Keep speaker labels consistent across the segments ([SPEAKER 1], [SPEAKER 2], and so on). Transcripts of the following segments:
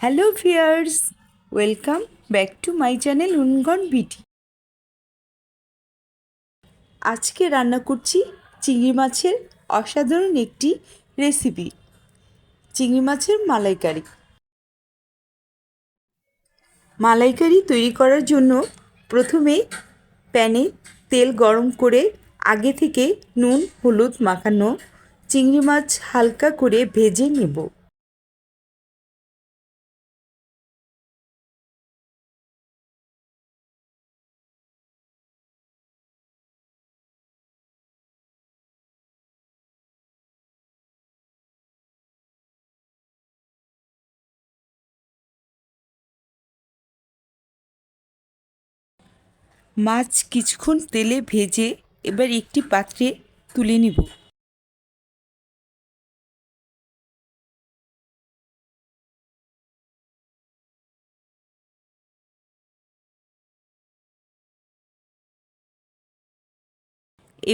[SPEAKER 1] Hello viewers, welcome back to my channel উনগন বিটি আজকে রান্না করছি চিংড়ি মাছের অসাধারণ একটি রেসিপি, চিংড়ি মাছের মালাইকারি। মালাইকারি তৈরি করার জন্য প্রথমে প্যানে তেল গরম করে আগে থেকে নুন, হলুদ মাখানো চিংড়ি মাছ হালকা করে ভেজে নেব। মাছ কিছুক্ষণ তেলে ভেজে এবার একটি পাত্রে তুলে নিব।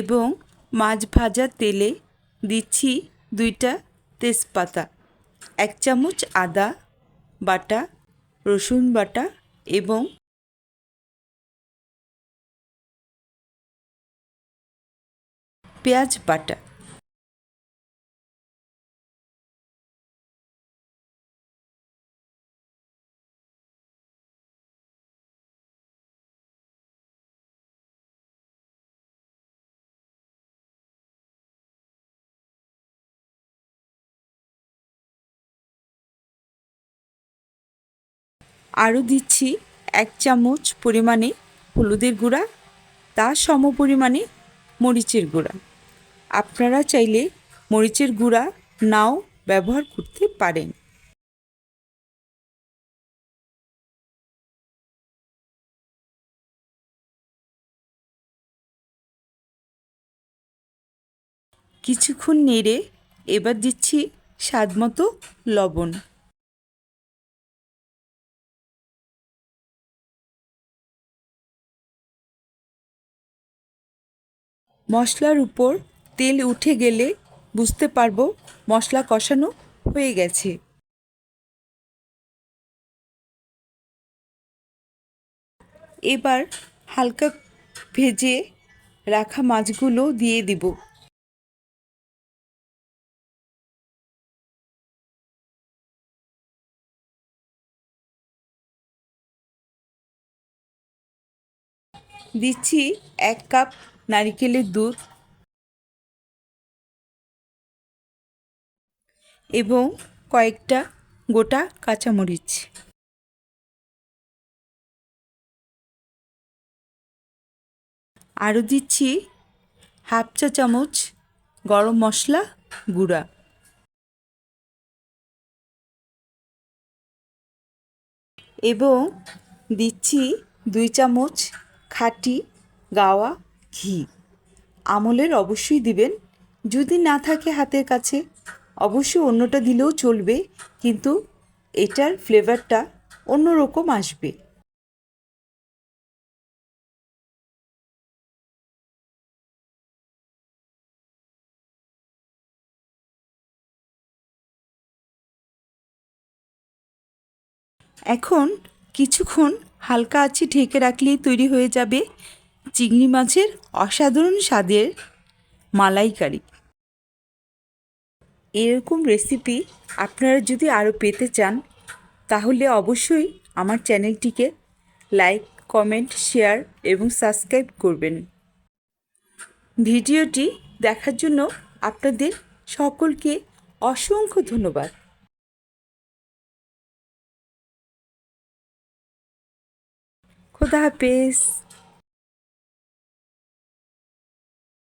[SPEAKER 1] এবং মাছ ভাজা তেলে দিচ্ছি দুইটা তেজপাতা, এক চামচ আদা বাটা, রসুন বাটা এবং পেঁয়াজ বাটা। আরও দিচ্ছি এক চামচ পরিমাণে হলুদের গুঁড়া তার সম পরিমাণে মরিচের গুঁড়া। আপনারা চাইলে মরিচের গুঁড়া নাও ব্যবহার করতে পারেন। কিছুক্ষণ নেড়ে এবার দিচ্ছি স্বাদ মতো লবণ। মশলার উপর তেল উঠে গেলে বুঝতে পারব মশলা কষানো হয়ে গেছে। এবার হালকা ভেজে রাখা মাছগুলো দিয়ে দিব। দিচ্ছি এক কাপ নারিকেলের দুধ। এবং কয়েকটা গোটা কাঁচামরিচ। আরও দিচ্ছি হাফ চা চামচ গরম মশলা গুঁড়া। এবং দিচ্ছি দুই চামচ খাঁটি গাওয়া ঘি। আমলের অবশ্যই দিবেন, যদি না থাকে হাতের কাছে। অবশ্যই অন্যটা দিলেও চলবে, কিন্তু এটার ফ্লেভারটা অন্যরকম আসবে। এখন কিছুক্ষণ হালকা আঁচে ঢেকে রাখলেই তৈরি হয়ে যাবে চিংড়ি মাছের অসাধারণ স্বাদের মালাইকারি। এরকম রেসিপি আপনারা যদি আরও পেতে চান, তাহলে অবশ্যই আমার চ্যানেলটিকে লাইক কমেন্ট শেয়ার এবং সাবস্ক্রাইব করবেন। ভিডিওটি দেখার জন্য আপনাদের সকলকে অসংখ্য ধন্যবাদ। খোদা হাফেজ।